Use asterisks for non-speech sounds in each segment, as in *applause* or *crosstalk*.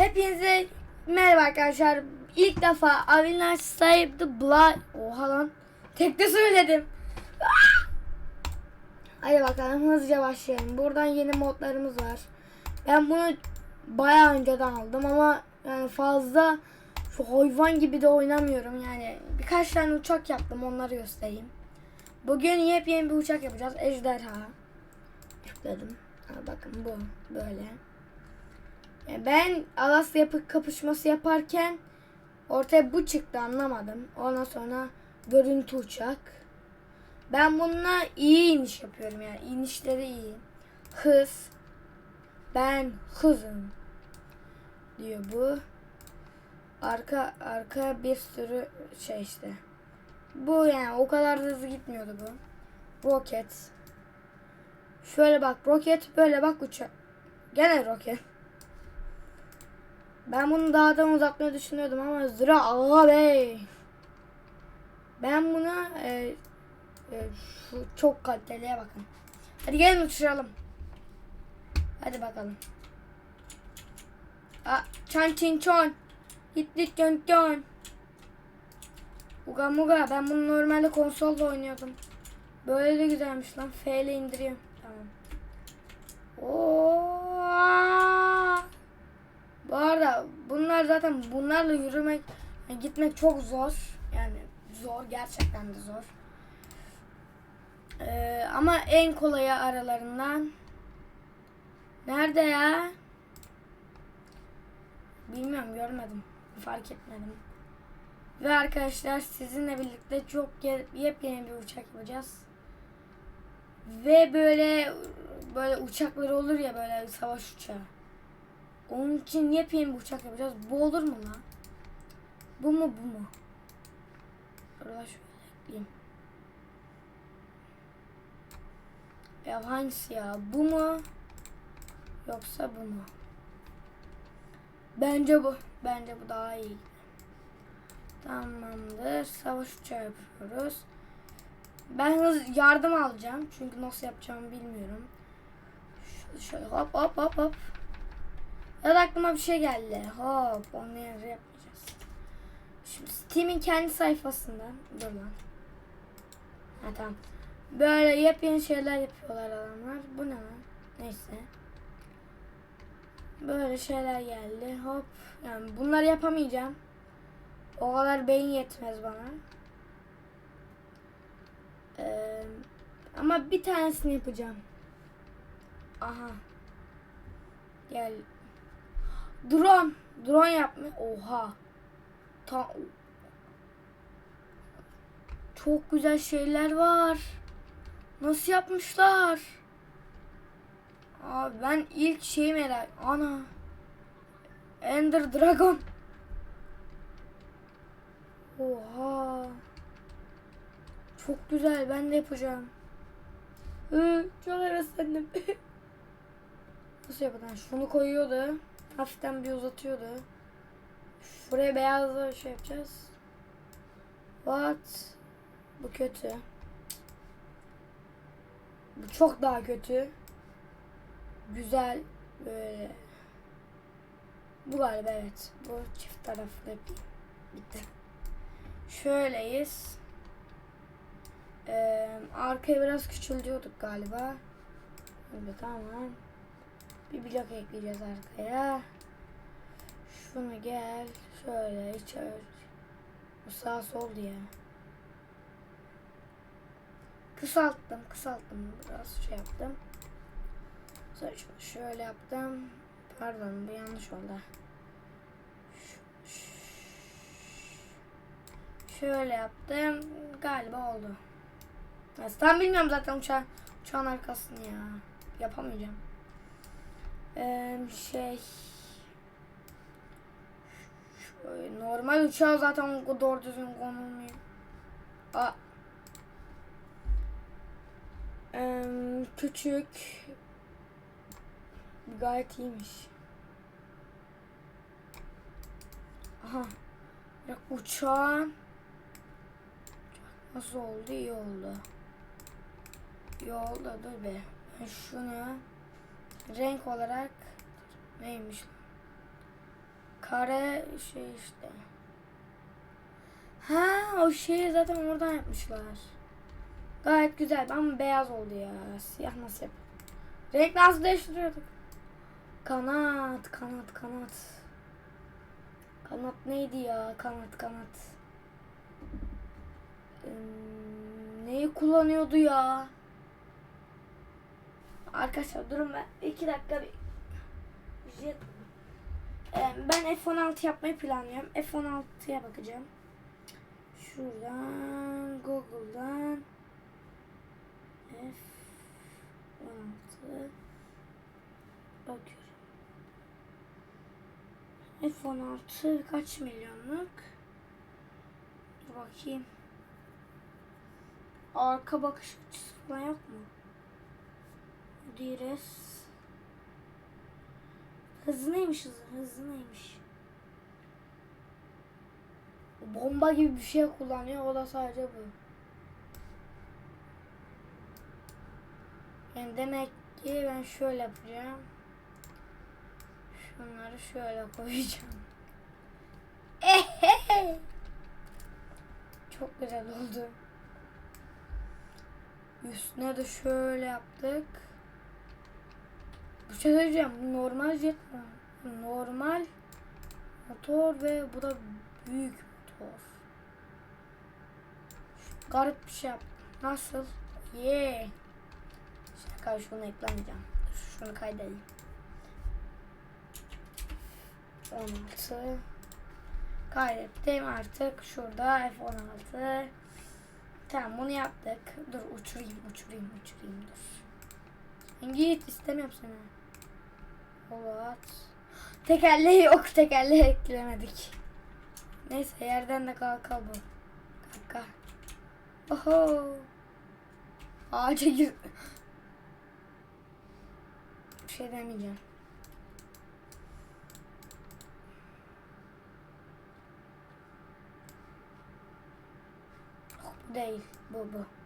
Hepinize merhaba arkadaşlar. İlk defa Avinar Save the Blood. Oha lan. Tekte söyledim. Ah! Hadi bakalım hızlıca başlayalım. Buradan yeni modlarımız var. Ben bunu bayağı önceden aldım ama yani fazla şu hayvan gibi de oynamıyorum. Yani birkaç tane uçak yaptım onları göstereyim. Bugün yepyeni bir uçak yapacağız. Ejderha. Yükledim. Ha, bakın bu böyle. Yani Ben Alasya yapı kapışması yaparken ortaya bu çıktı anlamadım. Ondan sonra görüntü uçak. Ben bununla iyi iniş yapıyorum yani inişleri iyi. Hız. Ben hızım. Diyor bu. Arka arka bir sürü şey işte. Bu yani o kadar da hızlı gitmiyordu bu. Roket. Şöyle bak roket böyle bak uçak. Gene roket. Ben bunu dağdan uzatmayı düşünüyordum ama zıra abi. Ben buna e, e, şu çok kaliteliye bakın. Hadi gelin uçuralım. Hadi bakalım. Aa, çan çin çon. Git gön gön. Uga muga ben bunu normalde konsolda oynuyordum. Böyle de güzelmiş lan. F ile indiriyorum. Tamam. Oo. Bu arada bunlar zaten bunlarla yürümek gitmek çok zor. Yani zor gerçekten de zor. Ee, ama en kolayı aralarından nerede ya? Bilmiyorum görmedim. Fark etmedim. Ve arkadaşlar sizinle birlikte çok ye- yepyeni bir uçak yapacağız. Ve böyle böyle uçakları olur ya böyle savaş uçağı. Onun için yepyeni bir uçak yapacağız. Bu olur mu lan? Bu mu bu mu? Şöyle ekleyeyim. Ya hangisi ya? Bu mu? Yoksa bu mu? Bence bu. Bence bu daha iyi. Tamamdır. Savaş uçağı yapıyoruz. Ben yardım alacağım. Çünkü nasıl yapacağımı bilmiyorum. Şöyle hop hop hop hop. Ya aklıma bir şey geldi. Hop onu yere yapmayacağız. Şimdi Steam'in kendi sayfasından. Dur lan. Ha tamam. Böyle yepyeni şeyler yapıyorlar adamlar. Bu ne lan? Neyse. Böyle şeyler geldi. Hop. Yani bunları yapamayacağım. O kadar beyin yetmez bana. Ee, ama bir tanesini yapacağım. Aha. Gel. Drone. Drone yapma. Oha. Ta Çok güzel şeyler var. Nasıl yapmışlar? Abi ben ilk şeyi merak... Ana. Ender Dragon. Oha. Çok güzel. Ben de yapacağım. Hı, çok heveslendim. *laughs* Nasıl yapacağım? Şunu koyuyordu. Hafiften bir uzatıyordu. Şuraya beyazla şey yapacağız. What? Bu kötü. Bu çok daha kötü. Güzel böyle. Bu galiba evet. Bu çift taraflı. Bitti. Şöyleyiz. Ee, arkaya biraz küçültüyorduk galiba. Evet tamam. Bir blok ekleyeceğiz arkaya. Şunu gel. Şöyle öyle. Bu sağ sol diye. Kısalttım. Kısalttım. Biraz şey yaptım. Sonra şöyle yaptım. Pardon bu yanlış oldu. Şöyle yaptım. Galiba oldu. Tam bilmiyorum zaten uçağın, uçağın arkasını ya. Yapamayacağım. Ee, şey şöyle, normal uçağı zaten o doğru düzgün konulmuyor. Aa. Ee, küçük gayet iyiymiş. Aha. Ya uçağın nasıl oldu? İyi oldu. İyi oldu. Dur be. Ben şunu renk olarak neymiş? Kare şey işte. Ha o şeyi zaten oradan yapmışlar. Gayet güzel ama beyaz oldu ya. Siyah nasıl yap? Renk nasıl değiştiriyorduk? Kanat, kanat, kanat. Kanat neydi ya? Kanat, kanat. Hmm, neyi kullanıyordu ya? Arkadaşlar durun ben iki dakika bir Ee, ben F16 yapmayı planlıyorum. F16'ya bakacağım. Şuradan Google'dan F16 bakıyorum. F16 kaç milyonluk? Dur bakayım. Arka bakış açısı falan yok mu? Dires. Hızı neymiş hızı? Hızı neymiş? Bomba gibi bir şey kullanıyor. O da sadece bu. Yani demek ki ben şöyle yapacağım. Şunları şöyle koyacağım. *laughs* Çok güzel oldu. Üstüne de şöyle yaptık. Bir şey söyleyeceğim. Normal jet? Normal motor ve bu da büyük motor. Garip bir şey yap. Nasıl? Yeah. Şaka şunu eklemeyeceğim. Şunu kaydedeyim. 16 kaydettim artık şurada F16 tamam bunu yaptık dur uçurayım uçurayım uçurayım dur git istemiyorum seni Polat tekerleği yok tekerleği eklemedik. Neyse yerden de kalka bu. Kalka. Oho. Ağaca gir bir şey demeyeceğim. Değil. Bu bu.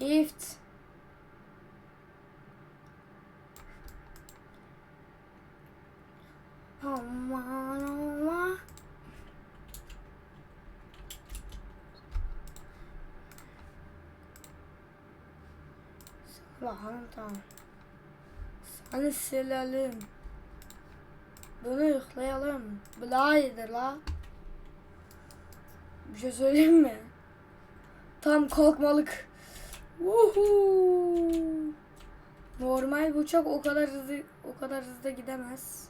Shift. Aman aman. Allah'ım tamam. Seni silelim. Bunu yıklayalım. Bu daha iyidir la. Bir şey söyleyeyim mi? Tam kalkmalık. Woohoo. Normal bu uçak o kadar hızlı o kadar hızlı gidemez.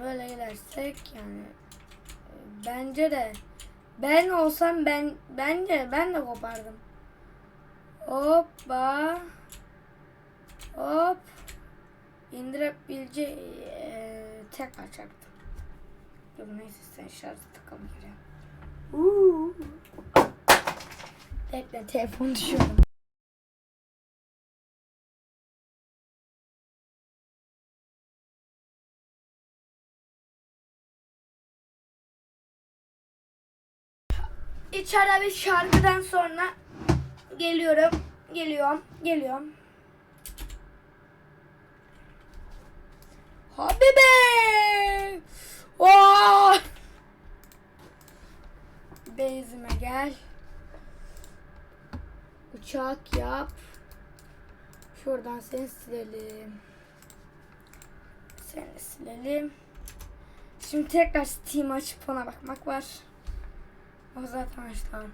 Böyle gidersek yani bence de ben olsam ben bence ben de kopardım. Hoppa. Hop indirebileceği e, tekrar çarptım. Dur neyse sen şarj takalım. Uuu. Bekle telefon düşürdüm. İçeride bir şarkıdan sonra geliyorum. Geliyorum. Geliyorum. Habibe! Oh! Beyzime gel. Uçak yap. Şuradan seni silelim. Seni silelim. Şimdi tekrar Steam açıp ona bakmak var. O zaten açtım.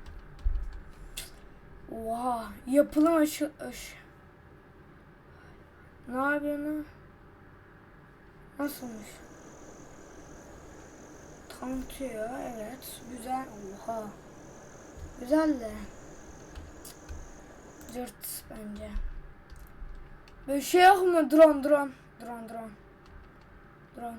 Oha! Yapılan aşı... aşı. Ne yapıyorsun? Nasılmış? Tanıtıyor evet. Güzel. Oha. Güzel de. Cırt bence. Böyle şey yok mu? Drone drone. Drone drone. Drone.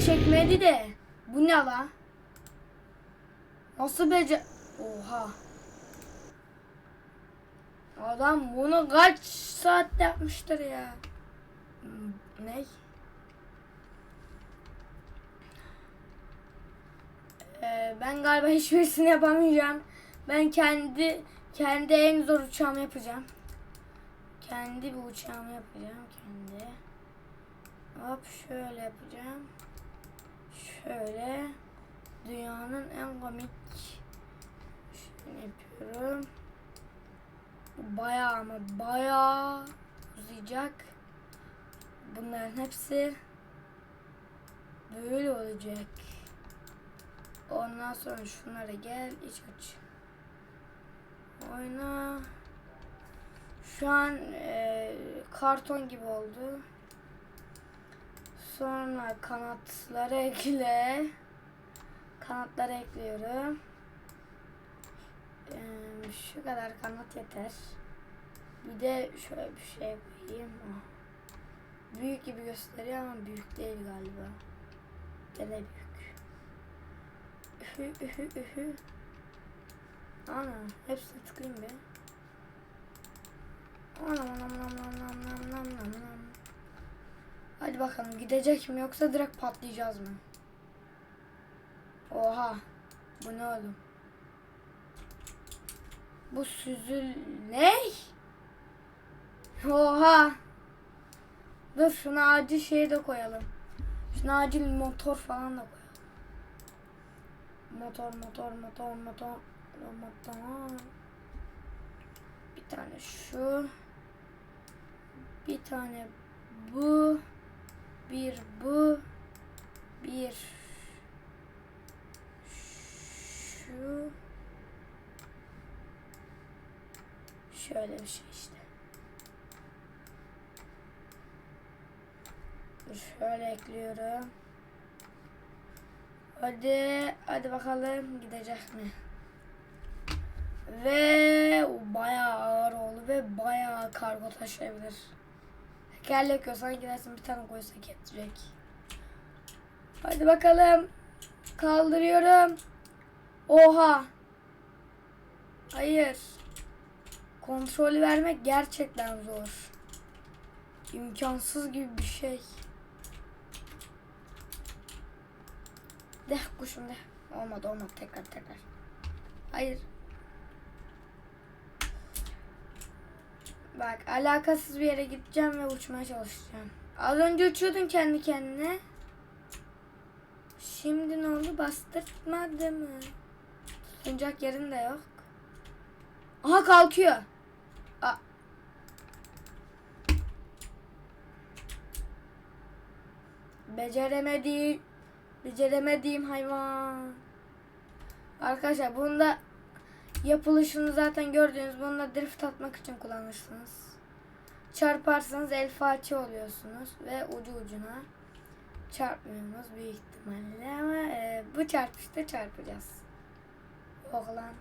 Çekmedi de. Bu ne la? Nasıl bece... Oha. Adam bunu kaç saatte yapmıştır ya? Hmm, Ne? Ee, ben galiba hiçbirisini yapamayacağım. Ben kendi kendi en zor uçağımı yapacağım. Kendi bir uçağımı yapacağım kendi. Hop şöyle yapacağım. Şöyle dünyanın en komik şöyle yapıyorum. Bayağı ama bayağı uzayacak. Bunların hepsi böyle olacak. Ondan sonra şunlara gel iç aç. Oyna. Şu an e, karton gibi oldu. Sonra kanatları ekle. Kanatları ekliyorum. Ee, şu kadar kanat yeter. Bir de şöyle bir şey koyayım. Ah. Büyük gibi gösteriyor ama büyük değil galiba. Da büyük. Ühü ühü ühü. Ana hepsini tıklayayım be. Anam anam anam anam anam anam anam. Hadi bakalım gidecek mi yoksa direkt patlayacağız mı? Oha. Bu ne oğlum? Bu süzül... Ne? Oha. Dur şuna acil şey de koyalım. Şuna acil motor falan da koyalım. Motor motor motor motor motor. Bir tane şu. Bir tane bu. Bir bu. Bir şu. Şöyle bir şey işte. Şöyle ekliyorum. Hadi, hadi bakalım gidecek mi? Ve bayağı ağır oldu ve bayağı kargo taşıyabilir. Tekerlek koysan gidersin bir tane koysak yetecek. Hadi bakalım. Kaldırıyorum. Oha. Hayır. Kontrolü vermek gerçekten zor. İmkansız gibi bir şey. De kuşum de. Olmadı olmadı tekrar tekrar. Hayır. Bak alakasız bir yere gideceğim ve uçmaya çalışacağım. Az önce uçuyordun kendi kendine. Şimdi ne oldu? Bastırtmadı mı? Tutunacak yerin de yok. Aha kalkıyor. Aa. Beceremedi. Beceremediğim hayvan. Arkadaşlar bunda yapılışını zaten gördüğünüz bunda drift atmak için kullanırsınız. Çarparsanız el façi oluyorsunuz ve ucu ucuna çarpmıyorsunuz büyük ihtimalle ama e, bu çarpışta çarpacağız. Yok lan.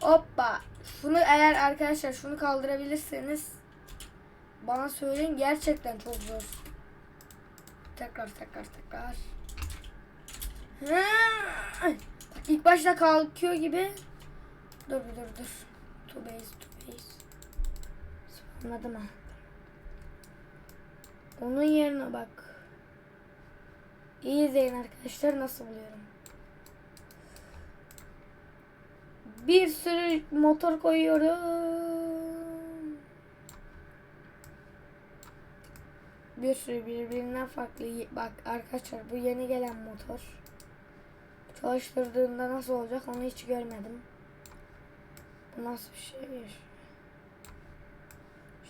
Hoppa. Şunu eğer arkadaşlar şunu kaldırabilirseniz bana söyleyin gerçekten çok zor. Tekrar tekrar tekrar. Hı. İlk başta kalkıyor gibi. Dur bir dur dur. Two base two base. Anladım ha. Onun yerine bak. İyi izleyin arkadaşlar nasıl buluyorum. Bir sürü motor koyuyorum. Bir sürü birbirinden farklı. Bak arkadaşlar bu yeni gelen motor. Çalıştırdığımda nasıl olacak onu hiç görmedim. Bu nasıl bir şey?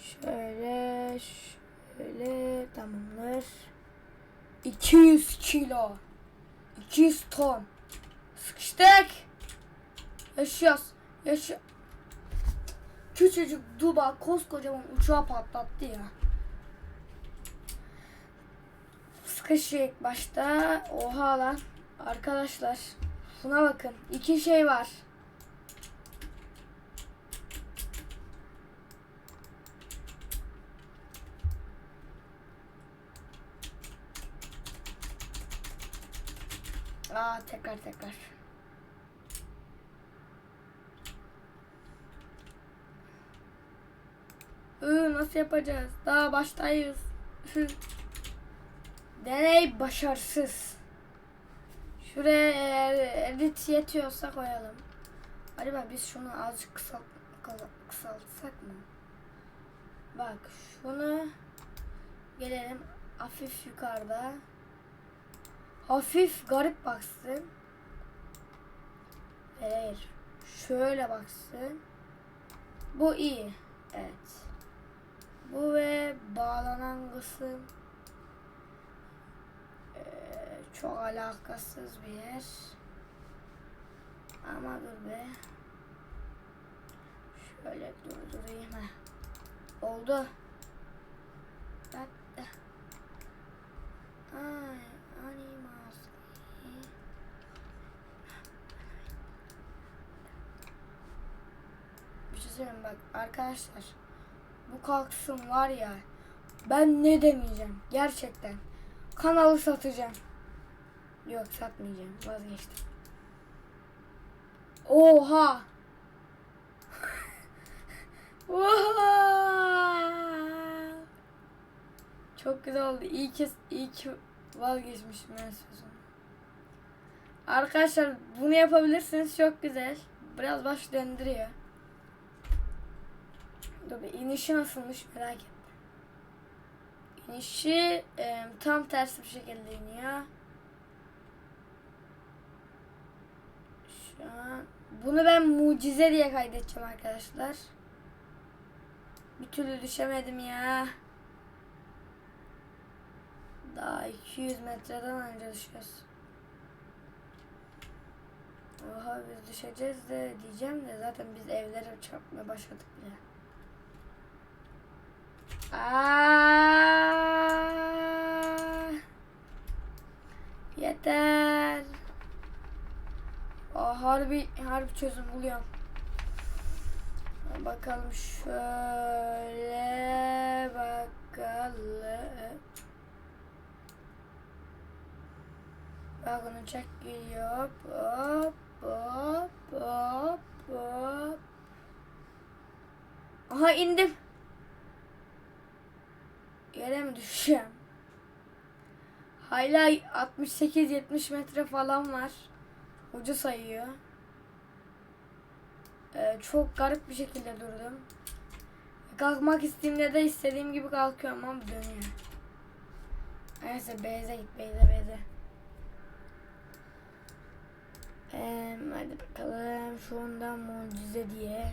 Şöyle, şöyle tamamdır. 200 kilo. 200 ton. Sıkıştık. Yaşıyoruz. Yaşıyor. Küçücük Duba koskocaman uçağı patlattı ya. Sıkışık başta. Oha lan. Arkadaşlar. Şuna bakın. İki şey var. Aa tekrar tekrar. Iı, nasıl yapacağız? Daha baştayız. Deney başarısız. Şuraya edit yetiyorsa koyalım. Acaba biz şunu azıcık kısalt, kısa- kısaltsak mı? Bak şunu gelelim hafif yukarıda. Hafif garip baksın. Hayır. Şöyle baksın. Bu iyi. Evet. Bu ve bağlanan kısım çok alakasız bir yer. Ama dur be. Şöyle durdurayım. heh. Oldu. Bak. Ay, animasyon. Bir şey söyleyeyim bak arkadaşlar. Bu kalksın var ya. Ben ne demeyeceğim gerçekten. Kanalı satacağım. Yok satmayacağım vazgeçtim. Oha. *laughs* Oha. Çok güzel oldu. İyi ki, iyi ki vazgeçmişim ben sözümü. Arkadaşlar bunu yapabilirsiniz. Çok güzel. Biraz baş döndürüyor. Dur bir inişi nasılmış merak ettim. İnişi e, tam tersi bir şekilde iniyor. Şu an bunu ben mucize diye kaydedeceğim arkadaşlar. Bir türlü düşemedim ya. Daha 200 metreden önce düşüyoruz. Oha biz düşeceğiz de diyeceğim de zaten biz evlere çarpmaya başladık bile. Aa! Yeter. Aa, harbi harbi çözüm buluyorum. Bakalım şöyle bakalım. Bakın uçak geliyor. Hop hop hop hop. Aha indim. Yere mi düşeceğim? Hala 68-70 metre falan var. Hoca sayıyor. Ee, çok garip bir şekilde durdum. Kalkmak istediğimde de istediğim gibi kalkıyorum ama dönüyor. Neyse Beyze git Beyze Beyze. Ee, hadi bakalım şu anda mucize diye.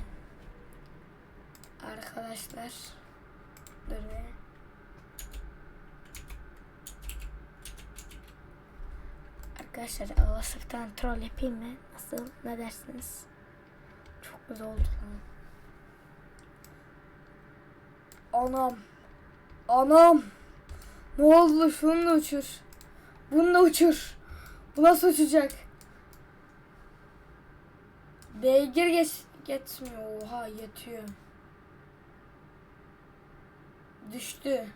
Arkadaşlar. Dur be. Arkadaşlar Allah'tan troll yapayım mı? Nasıl? Ne dersiniz? Çok güzel oldu. Anam. Anam. Ne oldu? Şunu da uçur. Bunu da uçur. Bu nasıl uçacak? Beygir geç geçmiyor. Oha yetiyor. Düştü.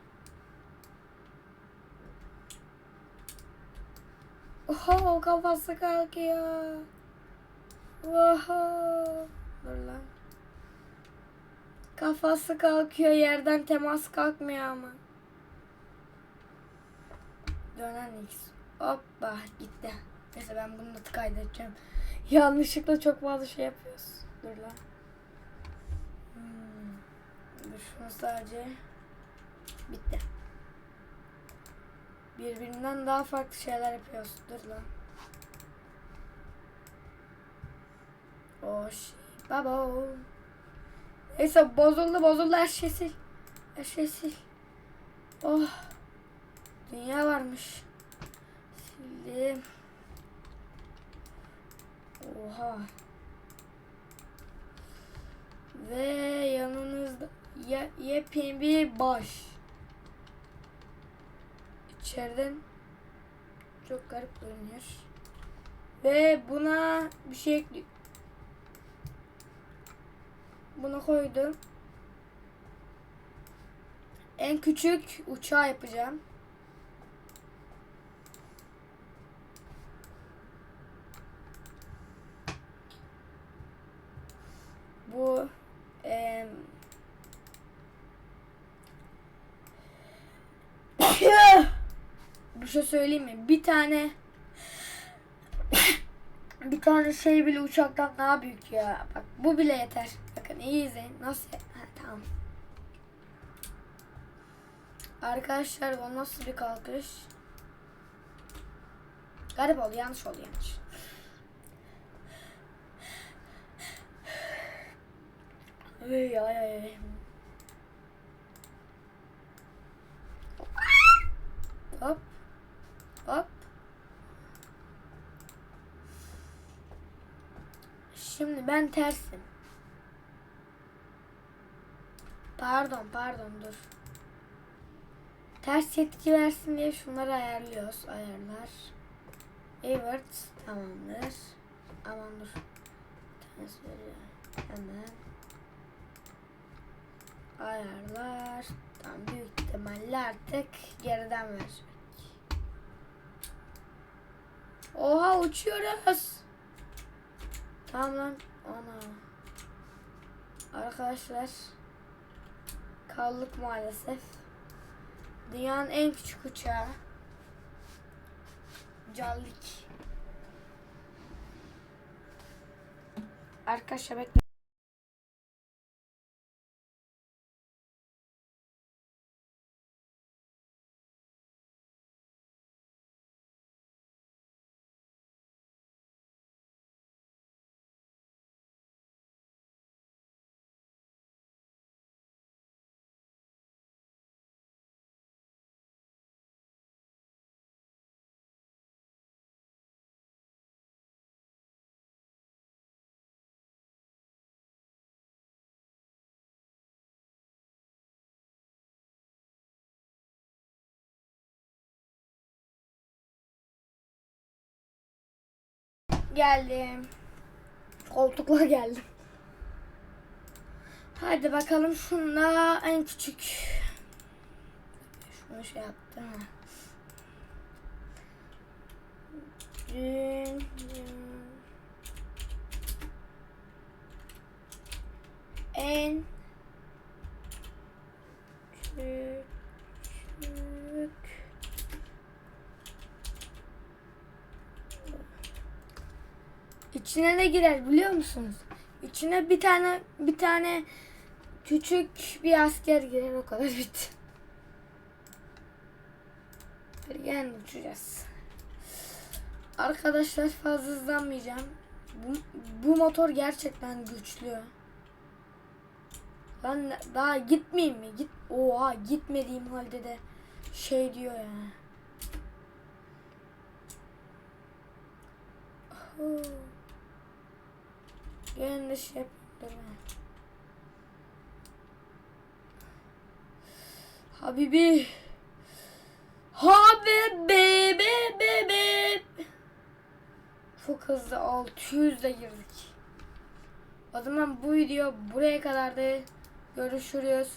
Oha kafası kalkıyor. Oha. Dur lan. Kafası kalkıyor yerden temas kalkmıyor ama. Dönen X. Hoppa gitti. Neyse ben bunu da kaydedeceğim. Yanlışlıkla çok fazla şey yapıyoruz. Dur lan. Hmm. Dur şunu sadece. Bitti. Birbirinden daha farklı şeyler yapıyoruz. Dur lan. Oh shit. Babo. Neyse bozuldu bozuldu her şey sil. Her şey sil. Oh. Dünya varmış. Sildim. Oha. Ve yanınızda ye, yepyeni bir baş. İçeriden çok garip görünüyor. Ve buna bir şey ekli Bunu koydum. En küçük uçağı yapacağım. Bu em, bir şey söyleyeyim mi? Bir tane *coughs* bir tane şey bile uçaktan daha büyük ya. Bak bu bile yeter. Bakın iyi izleyin. Nasıl? Ha, tamam. Arkadaşlar o nasıl bir kalkış? Garip oldu. Yanlış oldu yanlış. Ay ay ay. Hop. Hop. Şimdi ben tersim. Pardon pardon dur. Ters yetki versin diye şunları ayarlıyoruz. Ayarlar. Evet tamamdır. Aman dur. Veriyor. Hemen. Ayarlar. Tamam büyük ihtimalle artık geriden verecek. Oha uçuyoruz. Tamam lan. Ana. Arkadaşlar. Kaldık maalesef. Dünyanın en küçük uçağı. Callik. Arkadaşlar bekle. Geldim. Koltukla *laughs* geldim. Hadi bakalım şunla en küçük. Şunu şey yaptım. Dün- dün- En küçük İçine ne girer biliyor musunuz? İçine bir tane bir tane küçük bir asker girer o kadar bitti. Yani uçacağız. Arkadaşlar fazla hızlanmayacağım. Bu, bu motor gerçekten güçlü. Ben daha gitmeyeyim mi? Git. Oha gitmediğim halde de şey diyor ya. Oh. Gene şey yapıyorum. Habibi. Habibi be be be. Çok hızlı 600'de girdik. O zaman bu video buraya kadar da görüşürüz.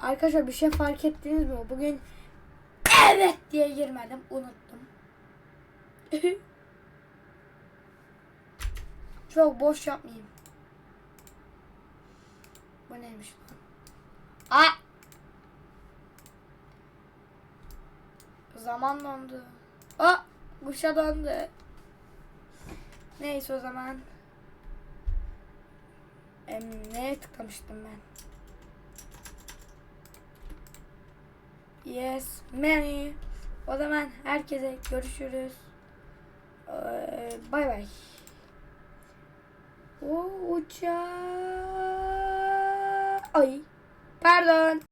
Arkadaşlar bir şey fark ettiniz mi? Bugün evet diye girmedim. Unuttum. *laughs* Çok boş yapmayayım. Bu neymiş? Aa! Zaman dondu. Aa! Kuşa dondu. Neyse o zaman. Em, neye tıklamıştım ben? Yes, many. O zaman herkese görüşürüz. Ee, Bay bay. O. Ay. Pardon.